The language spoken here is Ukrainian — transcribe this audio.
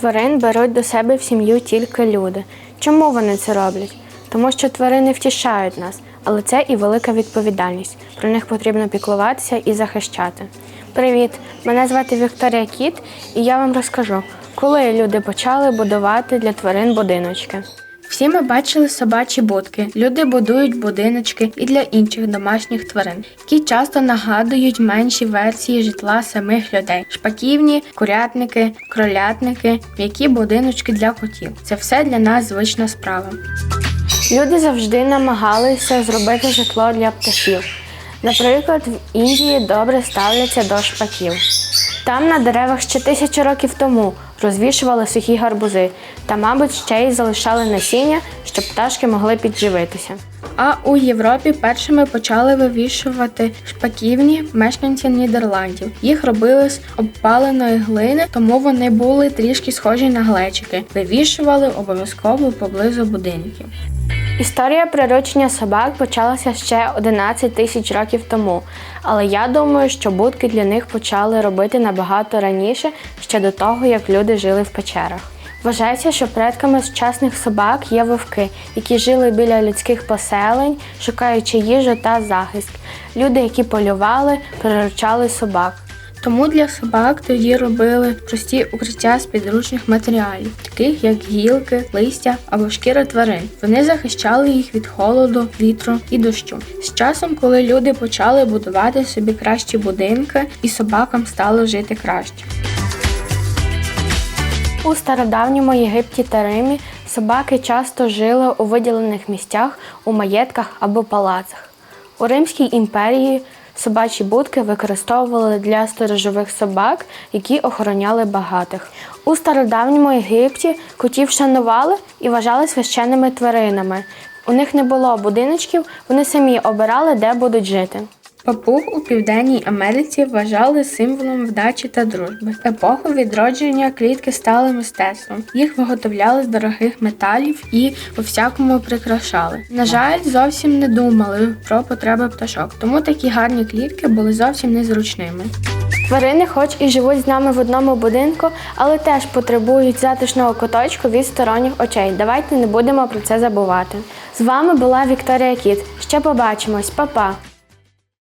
тварин беруть до себе в сім'ю тільки люди. Чому вони це роблять? Тому що тварини втішають нас, але це і велика відповідальність. Про них потрібно піклуватися і захищати. Привіт! Мене звати Вікторія Кіт, і я вам розкажу, коли люди почали будувати для тварин будиночки. Всі ми бачили собачі будки. Люди будують будиночки і для інших домашніх тварин, які часто нагадують менші версії житла самих людей: шпаківні, курятники, кролятники, м'які будиночки для котів. Це все для нас звична справа. Люди завжди намагалися зробити житло для птахів. Наприклад, в Індії добре ставляться до шпаків. Там на деревах ще тисячу років тому розвішували сухі гарбузи та, мабуть, ще й залишали насіння, щоб пташки могли підживитися. А у Європі першими почали вивішувати шпаківні мешканці Нідерландів. Їх робили з обпаленої глини, тому вони були трішки схожі на глечики. Вивішували обов'язково поблизу будинків. Історія приручення собак почалася ще 11 тисяч років тому, але я думаю, що будки для них почали робити набагато раніше, ще до того, як люди жили в печерах. Вважається, що предками сучасних собак є вовки, які жили біля людських поселень, шукаючи їжу та захист. Люди, які полювали, приручали собак. Тому для собак тоді робили прості укриття з підручних матеріалів, таких як гілки, листя або шкіра тварин. Вони захищали їх від холоду, вітру і дощу. З часом, коли люди почали будувати собі кращі будинки, і собакам стало жити краще. У стародавньому Єгипті та Римі собаки часто жили у виділених місцях у маєтках або палацах. У Римській імперії собачі будки використовували для сторожових собак, які охороняли багатих. У стародавньому Єгипті котів шанували і вважали священними тваринами. У них не було будиночків, вони самі обирали, де будуть жити. Папуг у Південній Америці вважали символом вдачі та дружби. Епоху відродження клітки стали мистецтвом. Їх виготовляли з дорогих металів і по всякому прикрашали. На жаль, зовсім не думали про потреби пташок, тому такі гарні клітки були зовсім незручними. Тварини, хоч і живуть з нами в одному будинку, але теж потребують затишного куточку від сторонніх очей. Давайте не будемо про це забувати. З вами була Вікторія Кіт. Ще побачимось, Па-па!